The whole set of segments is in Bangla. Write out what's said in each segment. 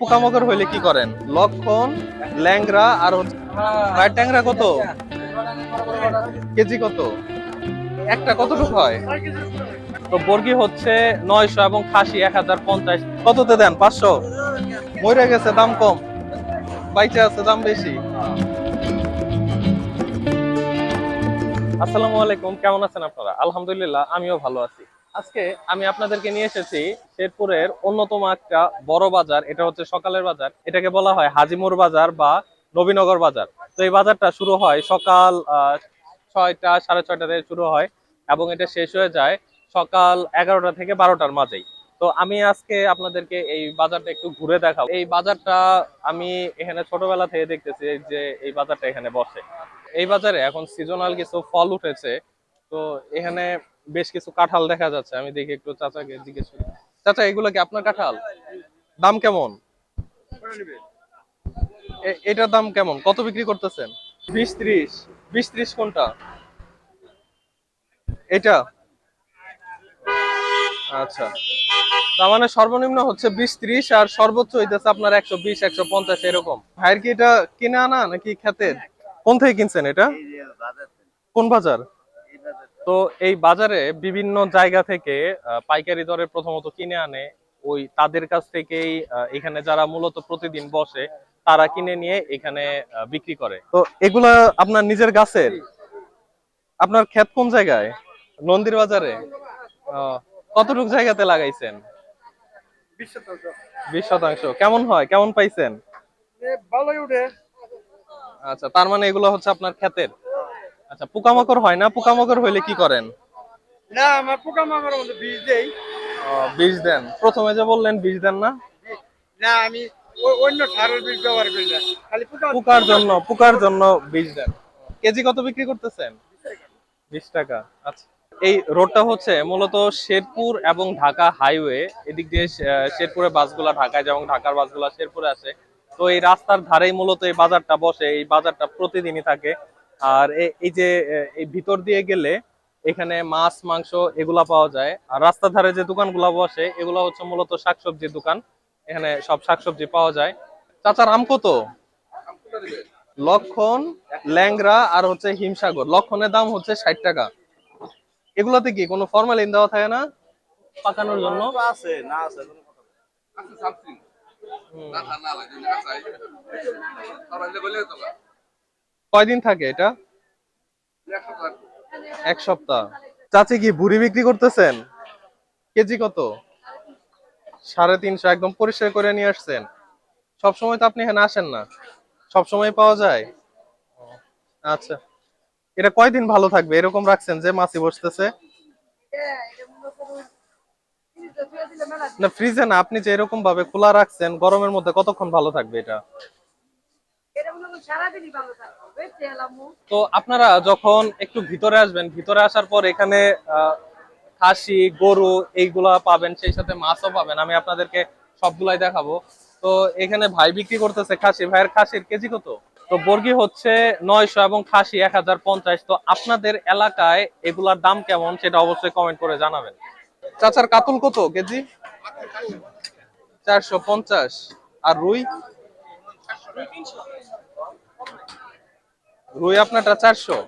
পোকামাকড় হইলে কি করেন? লক্ষণ ল্যাংরা আর হচ্ছে ট্যাংরা কত? কেজি কত? একটা কতটুকু হয়? তো বর্গি হচ্ছে নয়শো এবং খাসি এক হাজার পঞ্চাশ। কততে দেন? পাঁচশো? মরে গেছে, দাম কম। বাইচে আছে, দাম বেশি। আসসালামু আলাইকুম, কেমন আছেন আপনারা? আলহামদুলিল্লাহ, আমিও ভালো আছি। আজকে আমি আপনাদেরকে নিয়ে এসেছি শেরপুরের অন্যতম একটা বড় বাজার, এটা হচ্ছে সকালের বাজার। এটাকে বলা হয় হাজিমুর বাজার বা নবীনগর বাজার। তো এই বাজারটা শুরু হয় সকাল ছয়টা, সাড়ে ছয়টা থেকে শুরু হয় এবং এটা শেষ হয়ে যায় সকাল এগারোটা থেকে বারোটার মাঝেই। তো আমি আজকে আপনাদেরকে এই বাজারটা একটু ঘুরে দেখাবো। এই বাজারটা আমি এখানে ছোটবেলা থেকে দেখতেছি যে এই বাজারটা এখানে বসে। এই বাজারে এখন সিজনাল কিছু ফল উঠেছে। তো এখানে বেশ কিছু কাঁঠাল দেখা যাচ্ছে আমি দেখি একটু চাচাকে জিজ্ঞেস করি। চাচা এগুলো কি আপনার কাঁঠাল? দাম কেমন? এটার দাম কেমন? কত বিক্রি করতেছেন? বিশ ত্রিশ। বিশ ত্রিশ কোনটা? এটা? আচ্ছা। তার মানে সর্বনিম্ন হচ্ছে বিশ ত্রিশ আর সর্বোচ্চ হইতেছে আপনার একশো বিশ একশো পঞ্চাশ এরকম। ভাইয়ের কি এটা কিনে আনা নাকি খেতের কোন থেকে কিনছেন এটা? কোন বাজার? তো এই বাজারে বিভিন্ন জায়গা থেকে আহ, পাইকারি দরে প্রথমত কিনে আনে। ওই তাদের কাছ থেকেই আহ, এখানে যারা মূলত প্রতিদিন বসে তারা কিনে নিয়ে এখানে আহ, বিক্রি করে। তো এগুলা আপনার নিজের গাছের? আপনার ক্ষেত কোন জায়গায়? নন্দির বাজারে? আহ, কতটুক জায়গাতে লাগাইছেন? বিশ শতাংশ। কেমন হয়? কেমন পাইছেন? ভালোই উঠে। আচ্ছা তার মানে এগুলো হচ্ছে আপনার ক্ষেতের? আচ্ছা পোকামাকড় হয় না? পোকামাকড় হইলে কি করেন? না আমার পোকা মাকড়ের মধ্যে বীজ দেই বীজ দেন। প্রথমে যে বললেন বীজ দেন না? না আমি অন্য সারের বীজ ব্যবহার করি না। খালি পোকা পোকার জন্য পোকার জন্য বীজ দেন। কেজি কত বিক্রি করতেছেন? বিশ টাকা। আচ্ছা এই রোডটা হচ্ছে মূলত শেরপুর এবং ঢাকা হাইওয়ে। এদিক দিয়ে শেরপুরের বাসগুলা ঢাকায় যায় এবং ঢাকার বাসগুলা শেরপুরে আসে। তো এই রাস্তার ধারেই মূলত এই বাজারটা বসে। এই বাজারটা প্রতিদিনই থাকে। আর এই যে এই ভিতর দিয়ে গেলে এখানে মাছ মাংস এগুলা পাওয়া যায় আর রাস্তার ধারে যে দোকানগুলা বসে এগুলা হচ্ছে মূলত শাকসবজির দোকান এখানে সব শাকসবজি পাওয়া যায় চাচার আম কত লক্ষণ ল্যাংরা আর হচ্ছে হিমসাগর লক্ষণের দাম হচ্ছে ষাট টাকা এগুলাতে কি কোনো ফরমালিন দেওয়া থাকে না পাকানোর জন্য আছে না আছে হুম। কয়দিন থাকে এটা? এক সপ্তাহ। চাচি কি ভুড়ি বিক্রি করতেছেন? কেজি কত? সাড়ে তিনশো, একদম পরিষ্কার করে নিয়ে আসছেন। সব সময় তো আপনি এখানে আসেন না। সব সময় পাওয়া যায়? আচ্ছা। এটা কয়দিন ভালো থাকবে? এরকম রাখছেন যে মাছি বসতেছে? না, ফ্রিজে না, আপনি যে এরকম ভাবে খোলা রাখছেন, গরমের মধ্যে কতক্ষণ ভালো থাকবে এটা সারাদিনই ভালো থাকবে বেঁচে এলাম তো আপনারা যখন একটু ভিতরে আসবেন, ভিতরে আসার পর এখানে খাসি, গরু এইগুলা পাবেন, সেই সাথে মাছও পাবেন। আমি আপনাদেরকে সবগুলাই দেখাবো। তো এখানে ভাই বিক্রি করতেছে খাসি। ভাইয়ের খাসির কেজি কত? তো বর্গি হচ্ছে নয়শো এবং খাসি এক হাজার পঞ্চাশ। তো আপনাদের এলাকায় এগুলার দাম কেমন, সেটা অবশ্যই কমেন্ট করে জানাবেন। চাচার কাতল কত কেজি? চারশো পঞ্চাশ। আর রুই? রুই আপনারটা চারশো।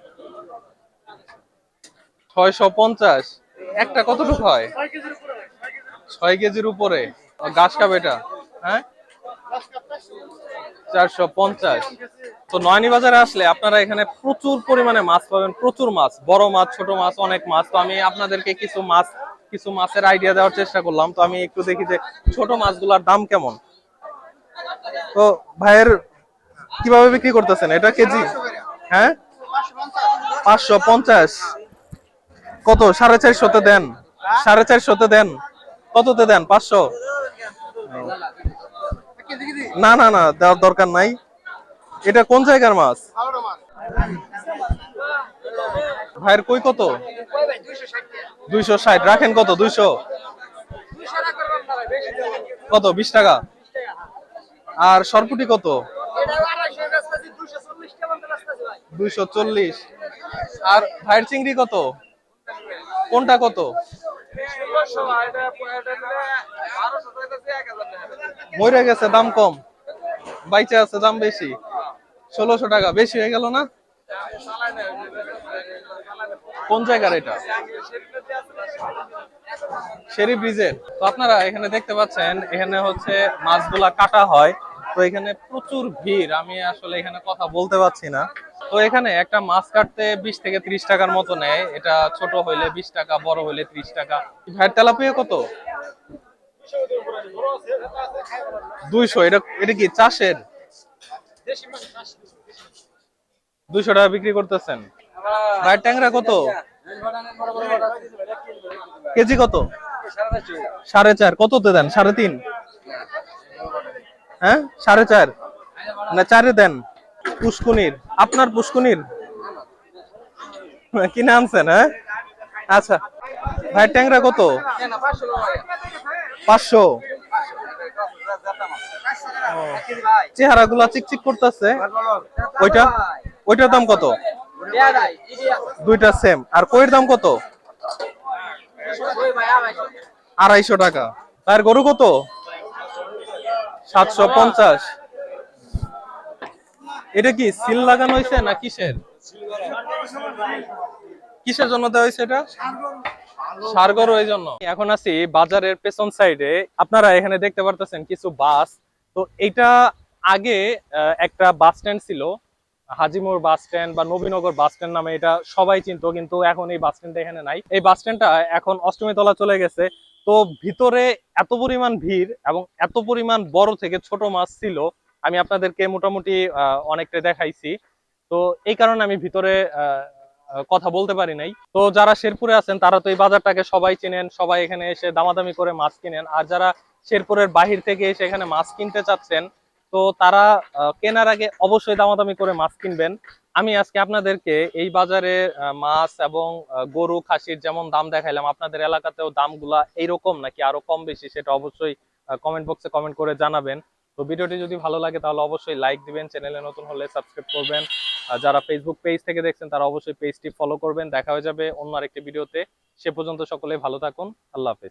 ছয়শো পঞ্চাশ। একটা কতটুকু হয়? ছয় কেজির উপরে। ঘাস খাবে এটা? হ্যাঁ? চারশো পঞ্চাশ। তো নয়নি বাজারে আসলে আপনারা এখানে প্রচুর পরিমাণে মাছ পাবেন, প্রচুর মাছ, বড় মাছ, ছোট মাছ, অনেক মাছ। তো আমি আপনাদেরকে কিছু মাছ, কিছু মাছের আইডিয়া দেওয়ার চেষ্টা করলাম। তো আমি একটু দেখি যে ছোট মাছগুলোর দাম কেমন? তো ভাইয়ের কীভাবে বিক্রি করতেছেন? এটা কেজি? হ্যাঁ? পাঁচশো পঞ্চাশ। কত? সাড়ে চারশোতে দেন। সাড়ে চারশোতে দেন। কততে দেন? পাঁচশো? না না না, দেওয়ার দরকার নাই। এটা কোন জায়গার মাছ? ভাইয়ের কই কত? দুইশো ষাট। রাখেন কত? দুইশো। কত? বিশ টাকা? আর সরপুটি কত? দুইশো চল্লিশ। আর ভাইয়ের চিংড়ি কত? কোনটা কত? মরে গেছে, দাম কম। বাইচে আছে, দাম বেশি। ষোলোশো টাকা, বেশি হয়ে গেল না? কোন জায়গার এটা? শেরি ব্রিজের। তো আপনারা এখানে দেখতে পাচ্ছেন, এখানে হচ্ছে মাছগুলা কাটা হয়। তো এখানে প্রচুর ভিড়, আমি আসলে এখানে কথা বলতে পারছি না। তো এখানে একটা মাছ কাটতে বিশ থেকে ত্রিশ টাকার মতো নেয়। এটা ছোট হইলে বিশ টাকা, বড় হইলে ত্রিশ টাকা। ভাইয়ের তেলাপিয়া কত? দুইশো, এটা এটা কি চাষের? দুইশো টাকা বিক্রি করতেছেন। ভাইয়ের ট্যাংরা কত? কেজি কত? সাড়ে চার। কততে দেন? সাড়ে তিন? হ্যাঁ? সাড়ে চার। না, চারে দেন। পুষ্কুনির। আপনার পুষ্কুনির? কিনে আনছেন হ্যাঁ? আচ্ছা। ভাই, ট্যাংরা কত? পাঁচশো। চেহারা গুলা চিকচিক করতেছে। ওইটা? ওইটার দাম কত? দুইটা সেম আর কইয়ের দাম কত? আড়াইশো টাকা। তার গরু কত? সাতশো পঞ্চাশ। এটা কি সিল লাগানো হয়েছে না কিসের? কিসের জন্য দেওয়া হয়েছে এটা? সারগর ওই জন্য। এখন বাজারের পেছন সাইডে আপনারা এখানে দেখতে পারতেছেন কিছু বাস। তো এটা আগে একটা বাস স্ট্যান্ড ছিল। হাজিমোড় বাস স্ট্যান্ড বা নবীনগর বাস স্ট্যান্ড নামে এটা সবাই চিনতো, কিন্তু এখন এই বাস স্ট্যান্ডটা এখানে নাই। এই বাস স্ট্যান্ডটা এখন অষ্টমী তলা চলে গেছে। তো ভিতরে এত পরিমাণ ভিড় এবং এত পরিমাণ বড় থেকে ছোট মাছ ছিল, আমি আপনাদেরকে মোটামুটি অনেকটা দেখাইছি। তো এই কারণে আমি ভিতরে কথা বলতে পারি নাই। তো যারা শেরপুরে আছেন, তারা তো এই বাজারটাকে সবাই চেনেন, সবাই এখানে এসে দামাদামি করে মাছ কিনেন। আর যারা শেরপুরের বাহির থেকে এসে এখানে মাছ কিনতে চাচ্ছেন, তো তারা কেনার আগে অবশ্যই দামাদামি করে মাছ কিনবেন। আমি আজকে আপনাদেরকে এই বাজারে মাছ এবং গরু, খাসির যেমন দাম দেখাইলাম, আপনাদের এলাকাতেও দামগুলা এইরকম নাকি আরও কম বেশি সেটা অবশ্যই কমেন্ট বক্সে কমেন্ট করে জানাবেন। তো ভিডিওটি যদি ভালো লাগে তাহলে অবশ্যই লাইক দিবেন, চ্যানেলে নতুন হলে সাবস্ক্রাইব করবেন। যারা ফেসবুক পেজ থেকে দেখছেন তারা অবশ্যই পেজটি ফলো করবেন। দেখা হয়ে যাবে অন্য আরেকটি ভিডিওতে। সে পর্যন্ত সকলে ভালো থাকুন। আল্লাহ হাফেজ।